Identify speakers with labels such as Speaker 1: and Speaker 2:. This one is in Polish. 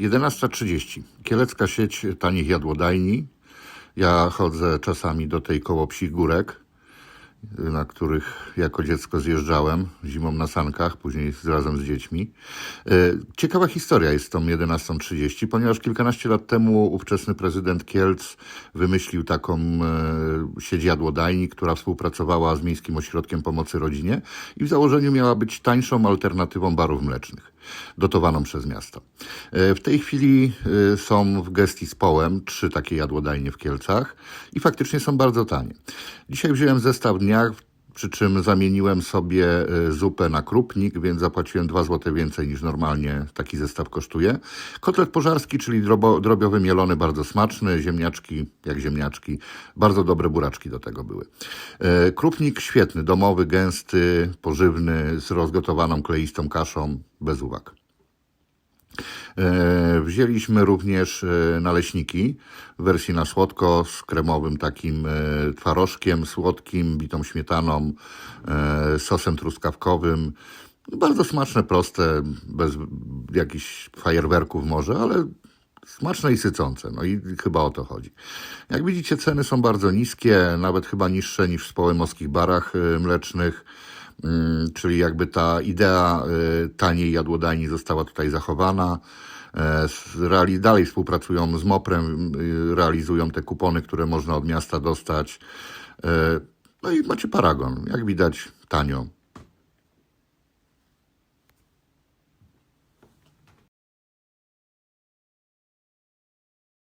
Speaker 1: 11.30. Kielecka sieć tanich jadłodajni. Ja chodzę czasami do tej koło psich górek, na których jako dziecko zjeżdżałem zimą na sankach, później razem z dziećmi. E, Ciekawa historia jest z tą 11.30, ponieważ kilkanaście lat temu ówczesny prezydent Kielc wymyślił taką e, sieć jadłodajni, która współpracowała z Miejskim Ośrodkiem Pomocy Rodzinie i w założeniu miała być tańszą alternatywą barów mlecznych, dotowaną przez miasto. E, W tej chwili są w gestii z Połem trzy takie jadłodajnie w Kielcach i faktycznie są bardzo tanie. Dzisiaj wziąłem zestaw dnia, przy czym zamieniłem sobie e, zupę na krupnik, więc zapłaciłem 2 zł więcej niż normalnie taki zestaw kosztuje. Kotlet pożarski, czyli drobo, drobiowy mielony, bardzo smaczny, ziemniaczki jak ziemniaczki, bardzo dobre buraczki do tego były. E, Krupnik świetny, domowy, gęsty, pożywny, z rozgotowaną kleistą kaszą, bez uwag. E, Wzięliśmy również e, naleśniki w wersji na słodko z kremowym takim e, twarożkiem słodkim, bitą śmietaną, sosem truskawkowym. Bardzo smaczne, proste, bez jakichś fajerwerków może, ale smaczne i sycące. No i chyba o to chodzi. Jak widzicie, ceny są bardzo niskie, nawet chyba niższe niż w społemoskich barach mlecznych. Mm, czyli jakby ta idea y, taniej jadłodajni została tutaj zachowana. E, dalej współpracują z MOPRem, y, realizują te kupony, które można od miasta dostać. E, No i macie paragon. Jak widać, tanio.